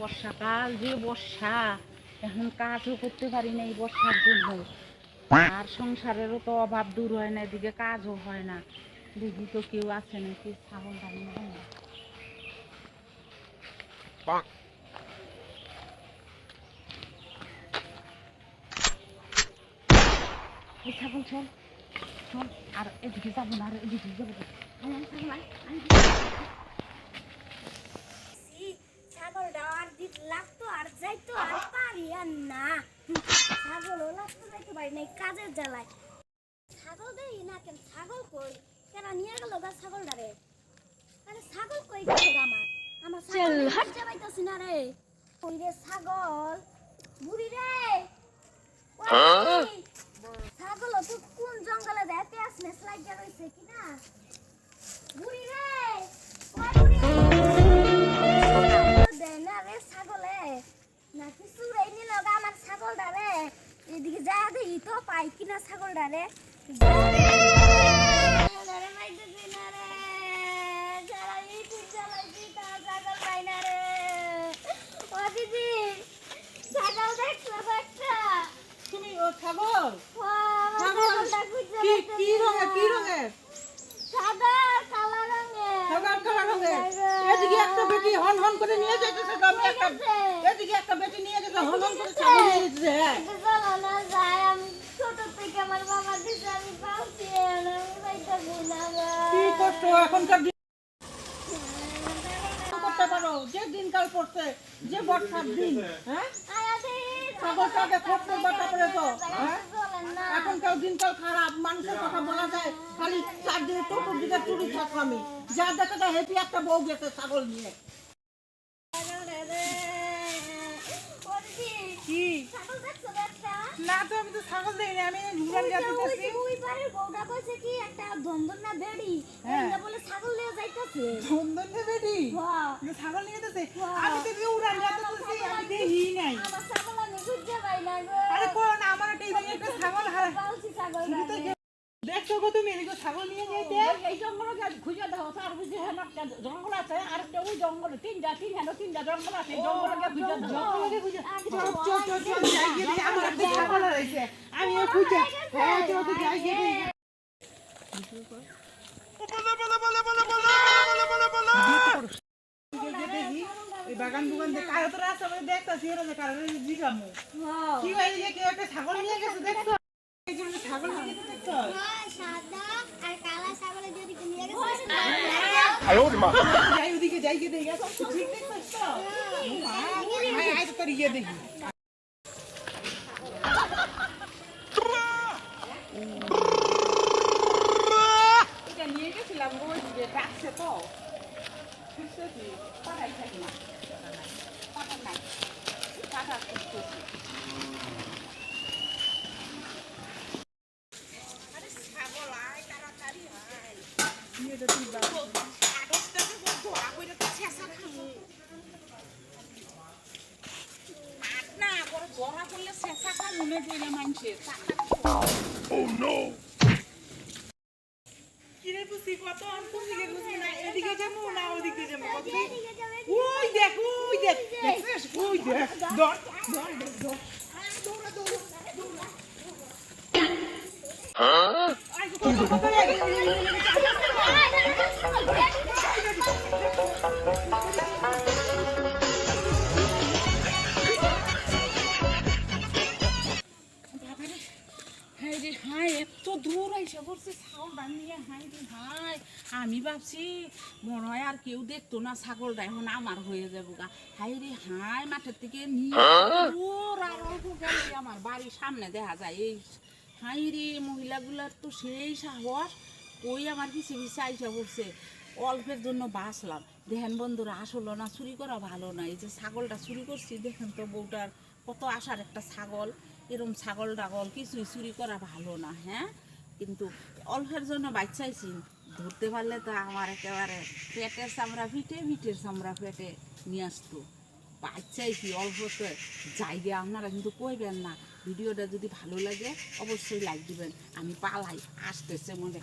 বর্ষাকাল যে বর্ষা এখন কাজও করতে পারি না এই বর্ষার জন্য আর সংসারেরও তো অভাব দূর হয় না এদিকে কাজও হয় না। দেখি তো কেউ আছে নাকি? হয় না। এই ছাগল চল চল। আর এদিকে যাব না আর এদিকে যাব ছাগল। ছাগলটা আর দিত লাগতো আর যাইতো আর পারি আর না। যাইতে পারি কাজের জ্বালায়। ছাগল দেই না কেন? ছাগল কই? কেন নিয়ে গেল গা ছাগলটা রে আরে ছাগল কই গেল আমার? আমার ছাগল হাঁটতে পাইতাছি না রে। ওই রে ছাগল? বুড়ি রে! ছাগল তো কোন জঙ্গলে দেয় পেঁয়াজ মেস লাগিয়া রইছে কি না বুড়ি রে! খুঁজে কি রঙের সাদা কালো রঙের। কালো রঙের এদিকে একটা বেটি হন হন করে নিয়ে যাইতেছে আমি এদিকে একটা বেটি নিয়ে গেছে হন হন করে হ্যাঁ আমি আমার বাবা দিছে আমি আমি কি কষ্ট এখনকার দিন করতে পারো। যে দিনকাল পড়ছে যে বর্ষার দিন হ্যাঁ? ছাগলটাকে খোঁজ করবা তারপরে তো হ্যাঁ? এখনকার দিনকাল খারাপ মানুষের কথা বলা যায়। খালি চারদিকে টোটোর দিকে চুরি ছাত্রামি যা দেখে তো হেপি একটা বউ গেছে ছাগল নিয়ে। কি? ছাগল দেখছ তো একটা? না তো আমি তো ছাগল দেইনি আমি ঝুলান ওই যে- ওই যাইতেছি ওই বাড়ির বউটা কইছে কি একটা ধন্দন না বেড়ি? হ্যাঁ। এটা বলে ছাগল নিয়ে যাইতাছে। ধন্দনে ছাগল নিয়ে আমি তো উড়ান যাইতেছি আমি দেখি নাই আমার ছাগল আমি খুঁজতে পাই না গো আরে কোন আমার একটা এদিকে একটা ছাগল হারা পালছি ছাগল দেখছ কত মেরিগো ছাগল নিয়ে এই জঙ্গলে খুঁজে বুঝি জঙ্গল আছে আর একটা ওই জঙ্গলে তিনটা তিন তিনটা জঙ্গল জঙ্গলে খুঁজে ছাগল আমি খুঁজে বাগান বুগান কারও এরা যে কারও জিগামু। কি কেউ একটা ছাগল নিয়ে গেছে দেখছ? ছাগল নিয়ে ঠিক গেছিলাম ওই যে ডাকছে তো বুঝছ কি? পাড়াই থাকি না শেষা খা মনে কইলে মানছে কিরে পুষি কত পুষিকে না না ওদিকে হাই রে হাই এত দূর আইসা করছে ছাগলটা নিয়ে হাই রে হাই আমি ভাবছি মনে হয় আর কেউ দেখতো না ছাগলটা এখন আমার হয়ে যাব গা। হাই রে হাই মাঠের থেকে নিয়ে দূর আর অল্প গেলে আমার বাড়ির সামনে দেখা যায়। এই হাই রে মহিলাগুলার তো সেই সাহস ওই আমার পিছে পিছে আইসা করছে অল্পের জন্য বাঁচলাম। দেখেন বন্ধুরা আসলো না চুরি করা ভালো না। এই যে ছাগলটা চুরি করছি দেখেন তো বউটার কত আসার একটা ছাগল। এরম ছাগল টাগল কিছুই চুরি করা ভালো না হ্যাঁ? কিন্তু অল্পের জন্য বাচ্চাইছি, ধরতে পারলে তো আমার একেবারে পেটের চামড়া ফিটে পিঠের চামড়া ফেটে নিয়ে আসতো। বাচ্চাইছি অল্প তো জায়গা আপনারা কিন্তু কইবেন না, ভিডিওটা যদি ভালো লাগে অবশ্যই লাইক দিবেন, আমি পালাই, আসতেছে মনে